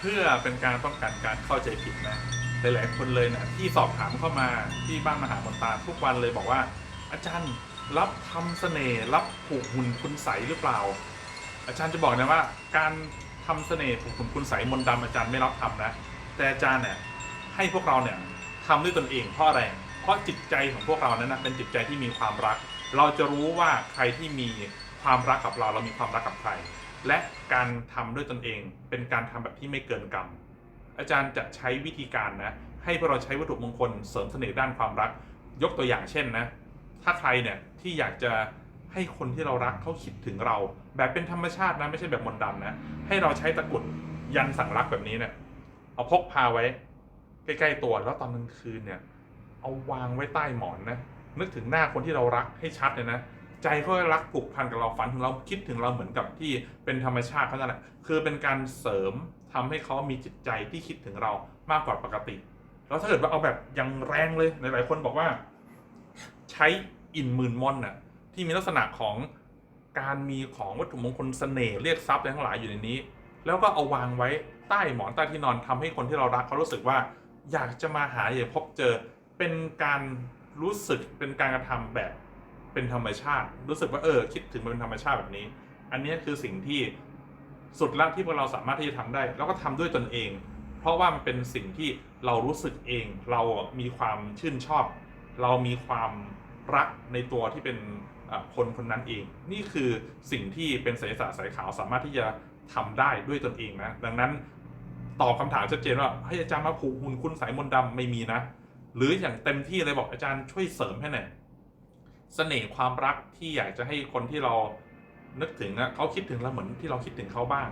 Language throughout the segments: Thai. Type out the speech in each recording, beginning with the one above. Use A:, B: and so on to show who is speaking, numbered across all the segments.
A: เพื่อเป็นการป้องกันการเข้าใจผิดนะหลายๆคนเลยนะที่สอบถามเข้ามาที่บ้านมหามนตาทุกวันเลยบอกว่า อาจารย์รับทำเสน่ห์รับผูกหุ่นคุณใสหรือเปล่า อาจารย์จะบอกนะว่า การทำเสน่ห์ผูกหุ่นคุณใสมนต์ดำอาจารย์ไม่รับทำนะ แต่อาจารย์เนี่ยให้พวกเราเนี่ยทำด้วยตนเองเพราะอะไรเพราะจิตใจของพวกเรานั้นนะเป็นจิตใจที่มีความรัก เราจะรู้ว่าใครที่มีความรักกับเราเรามีความรักกับใคร และการทำด้วยตนเองเป็นการทำแบบที่ไม่เกินกรรม อาจารย์จะใช้วิธีการนะ ให้พวกเราใช้วัตถุมงคลเสริมเสน่ห์ด้านความรัก ยกตัวอย่างเช่นนะ ถ้าใครเนี่ยที่อยากจะให้คนที่เรารักเขาคิดถึงเรา แบบเป็นธรรมชาตินะไม่ใช่แบบมนต์ดำนะ ให้เราใช้ตะกรุดยันสั่งรักแบบนี้เนี่ยเอาพกพาไว้ ใกล้ๆตัวแล้วตอนกลางคืนเนี่ย เอาวางไว้ใต้หมอนนะนึกถึงหน้าคนที่เรารักให้ชัดเลยนะ ใจเขารักผูกพันกับเราฝันถึงเราคิดถึงเราเหมือนกับที่เป็นธรรมชาติเขานั่นแหละคือเป็นการเสริมทำให้เขามีจิตใจที่คิดถึงเรามากกว่าปกติ แล้วถ้าเกิดว่าเอาแบบยังแรงเลยหลายๆคนบอกว่า ใช้อินหมื่นมอนน่ะที่มีลักษณะของการมีของวัตถุมงคลเสน่ห์เรียกทรัพย์อะไรทั้งหลายอยู่ในนี้ แล้วก็เอาวางไว้ใต้หมอนใต้ที่นอนทำให้คนที่เรารักเขารู้สึกว่า อยากจะมาหาอยากพบเจอเป็นการรู้สึกเป็นการกระทำแบบ เป็นธรรมชาติ รู้สึกว่าเออ คิดถึงมันเป็นธรรมชาติแบบนี้ อันนี้คือสิ่งที่สุดละที่พวกเราสามารถที่จะทำได้ แล้วก็ทำด้วยตนเอง เพราะว่ามันเป็นสิ่งที่เรารู้สึกเอง เรามีความชื่นชอบ เรามีความรักในตัวที่เป็นคนคนนั้นเอง นี่คือสิ่งที่เป็นศิลศาสตร์สายขาวสามารถที่จะทำได้ด้วยตนเองนะ ดังนั้นตอบคำถามชัดเจนว่าให้อาจารย์มาผูกหุ่นคุณสายมนต์ดำไม่มีนะ หรืออย่างเต็มที่เลยบอกอาจารย์ช่วยเสริมให้หน่อย เสน่ห์ความรักที่อยากจะให้คนที่เรานึกถึงอะเขาคิดถึงเราเหมือนที่เราคิดถึงเขาบ้าง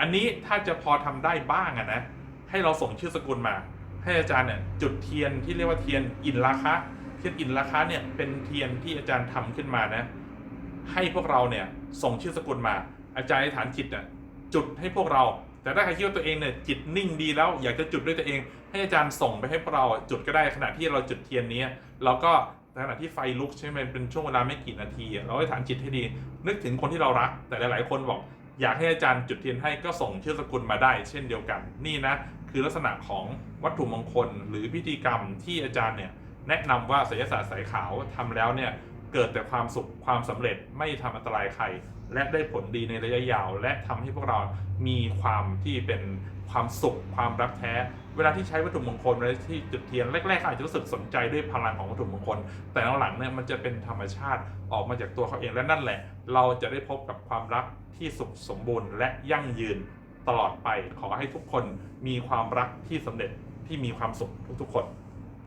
A: อันนี้ถ้าจะพอทำได้บ้างอะนะให้เราส่งชื่อสกุลมา ให้อาจารย์เนี่ยจุดเทียนที่เรียกว่าเทียนอินราคะเทียนอินราคะเนี่ยเป็นเทียนที่อาจารย์ทำขึ้นมานะ ให้พวกเราเนี่ยส่งชื่อสกุลมา อาจารย์อธิษฐานจิตน่ะจุดให้พวกเรา แต่ถ้าใครคิดว่าตัวเองเนี่ยจิตนิ่งดีแล้ว อยากจะจุดด้วยตัวเอง ให้อาจารย์ส่งไปให้พวกเราจุดก็ได้ขณะที่เราจุดเทียนนี้เราก็ ขณะที่ไฟลุกใช่ไหมเป็นช่วงเวลาไม่กี่นาที เราให้ฐานจิตให้ดี นึกถึงคนที่เรารัก แต่หลาย ๆ คนบอกอยากให้อาจารย์จุดเทียนให้ก็ส่งชื่อสกุลมาได้เช่นเดียวกัน นี่นะ คือลักษณะของวัตถุมงคลหรือพิธีกรรมที่อาจารย์เนี่ยแนะนำว่าศิลศาสตร์สายขาวทำแล้วเนี่ย เกิดแต่ความสุขความสำเร็จไม่ทำอันตรายใคร และได้ผลดีในระยะยาว และทำให้พวกเรามีความที่เป็นความสุขความรักแท้ เวลาที่ใช้วัตถุมงคลเวลาที่จุดเทียนแรกๆอาจจะรู้สึกสนใจด้วยพลังของวัตถุมงคล แต่หลังๆเนี่ยมันจะเป็นธรรมชาติออกมาจากตัวเขาเองและนั่นแหละ เราจะได้พบกับความรักที่สุขสมบูรณ์ และยั่งยืนตลอดไปขอให้ทุกคนมีความรักที่สำเร็จที่มีความสุขทุกๆคน